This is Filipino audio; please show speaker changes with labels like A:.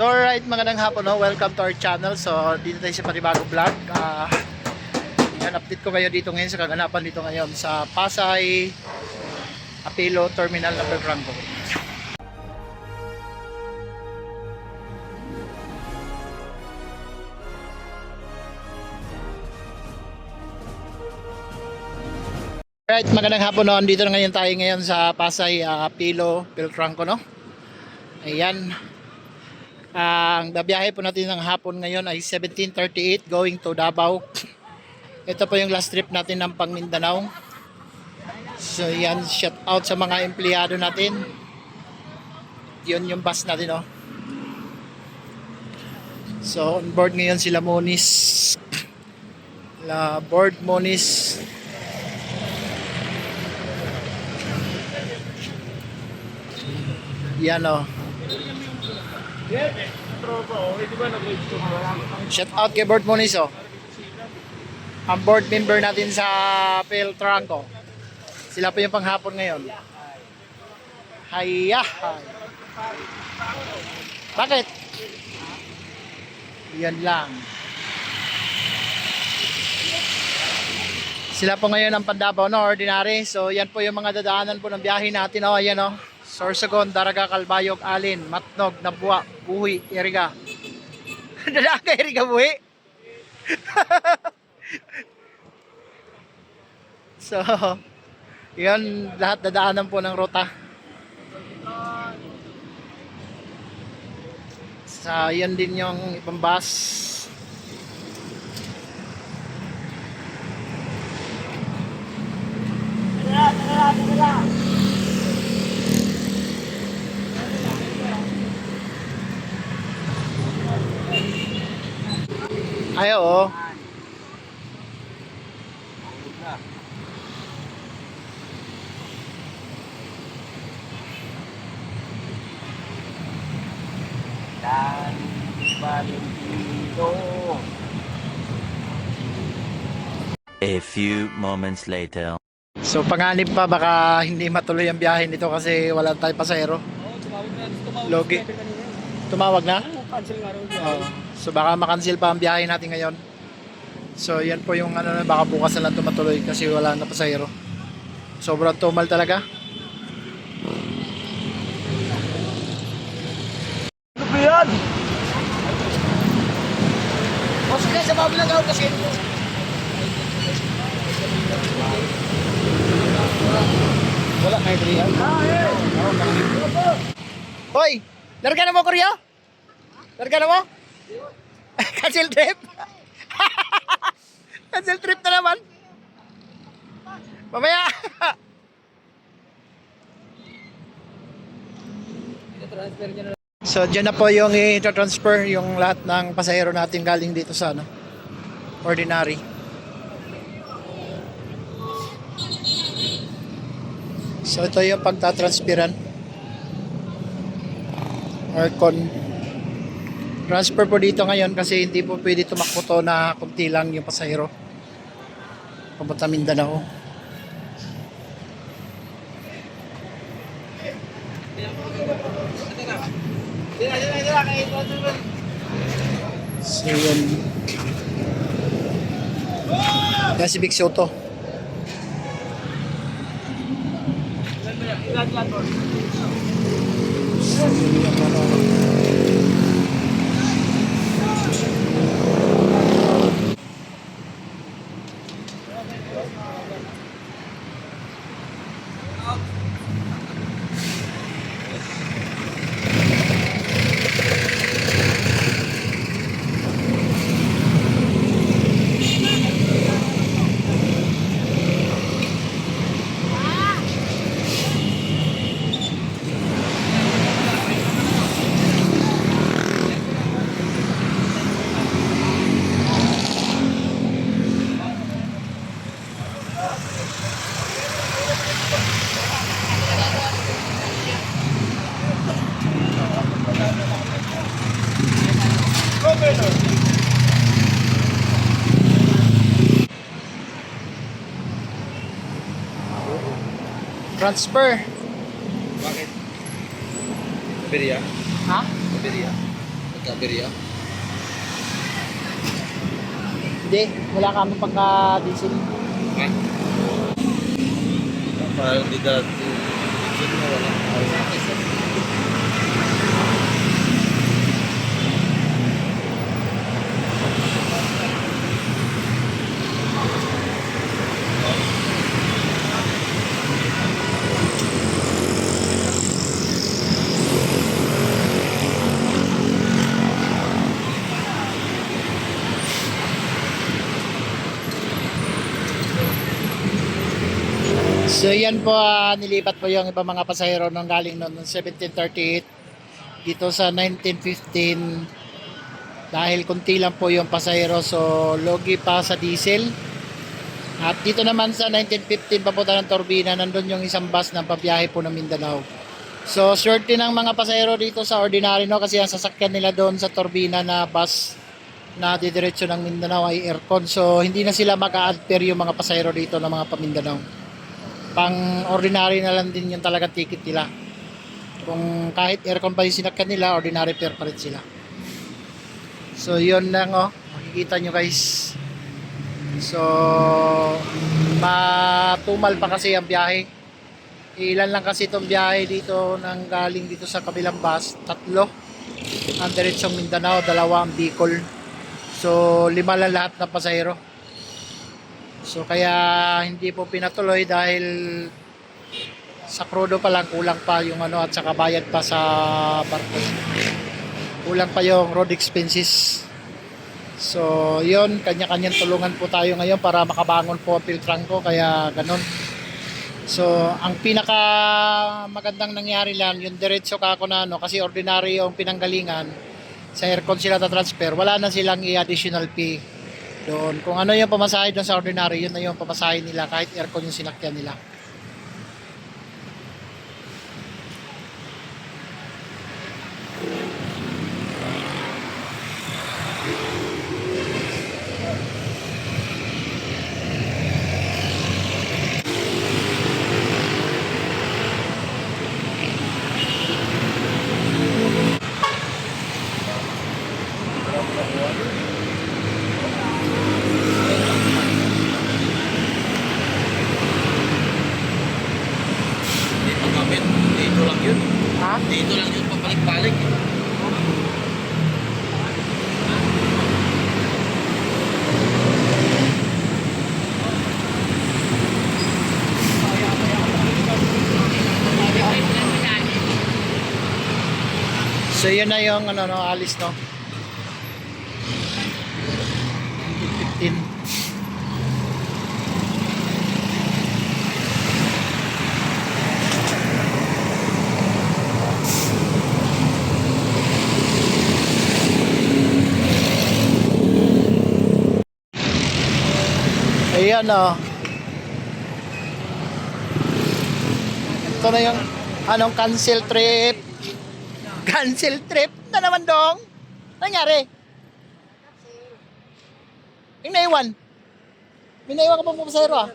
A: So alright, magandang hapon no? welcome to our channel. So dito tayo sa panibagong vlog. Ah, yan, update ko kayo dito ngayon sa kaganapan dito ngayon sa Pasay Apilo Terminal number Franco. Alright, magandang hapon no. Dito na ngayon tayo ngayon sa Pasay uh, Apilo Piltranco no. Ayan. Ang babiyahe po natin ng hapon ngayon ay 1738 going to Davao. Ito po yung last trip natin ng pang Mindanao. So yan, shout out sa mga empleyado natin. Yun yung bus natin, oh. So on board ngayon sila Monis. La board Monis. Yan, oh. Shout out kay Board Moniz oh. Ang board member natin sa Peltranco. Sila po yung panghapon ngayon. Hayya. Bakit? Yan lang. Sila po ngayon ang Pandabaw no, ordinary. So yan po yung mga dadaanan po ng biyahe natin. Oh, ayan oh. Sorsogon, Daraga, Kalbayog, Alin, Matnog, Nabua, Buhi, Iriga. Daraga, Iriga, Buhi. so, yun, lahat dadaanan po ng ruta. Sa yan din yung ibang bus. Ay, oo.
B: Dan Valentino.
C: A few moments later.
A: So panganib pa baka hindi matuloy ang biyahe nito kasi wala tayong pasahero.
B: Oo, tumawag na. Tumawag
A: Logi. Tumawag na?
B: Cancel nga raw.
A: Oo. So baka makancel pa ang biyahe natin ngayon. So yan po yung ano na baka bukas na lang tumatuloy kasi wala na pasahero. Sobrang tumal talaga.
B: Ano ba yan? O sige, sa babi lang ako kasi. Wala kayo driyan?
A: Hoy! Larga na mo Koryo? Larga na mo? Cancel trip? Cancel trip na naman? Mamaya! So dyan na po yung i-transfer yung lahat ng pasahero natin galing dito sa ano, ordinary. So ito yung pagtatransferan. Or con transfer po dito ngayon kasi hindi po pwede tumakbo to na kunti lang yung pasahero. Papunta Mindanao. So yun. Yan si Big
B: boss?
A: So, Transfer.
B: Bakit? Biriya?
A: Ha?
B: Biriya. Gaberia.
A: Hindi, wala kami pagka-diesel.
B: Ha? Parang hindi dati. Hindi mo wala.
A: So yan po, ah, nilipat po yung ibang mga pasahero nung galing noon noong 1738 dito sa 1915 dahil kunti lang po yung pasahero so logi pa sa diesel. At dito naman sa 1915 papunta ng Torbina nandun yung isang bus na pabiyahe po ng Mindanao. So swerte ng mga pasahero dito sa ordinary no? Kasi ang sasakyan nila doon sa Torbina na bus na didiretso ng Mindanao ay aircon. So hindi na sila maka-adpair yung mga pasahero dito ng mga pamindanao pang ordinary na lang din yung talaga ticket nila. Kung kahit aircon pa yung sinakyan nila, ordinary fare pa rin sila. So yun lang oh, makikita nyo guys. So matumal pa kasi ang biyahe. Ilan lang kasi itong biyahe dito nang galing dito sa kabilang bus, tatlo. Ang diretsong Mindanao, dalawa ang Bicol. So lima lang lahat ng pasahero. So kaya hindi po pinatuloy dahil sa krudo pa lang kulang pa yung ano at saka bayad pa sa barko. Kulang pa yung road expenses. So yon kanya-kanyang tulungan po tayo ngayon para makabangon po ang Piltranco kaya ganun. So ang pinaka magandang nangyari lang yung diretso ka ako na ano kasi ordinary yung pinanggalingan sa aircon sila ta-transfer wala na silang i-additional fee doon. Kung ano yung pamasahe doon sa ordinary, yun na yung pamasahe nila kahit aircon yung sinakyan nila. So yun na yung ano no, alis no. 15. Ayan oh. Ito na yung anong cancel trip. Cancel trip na naman dong. Nangyari? Yung naiwan. May naiwan ka pa pasahero ah.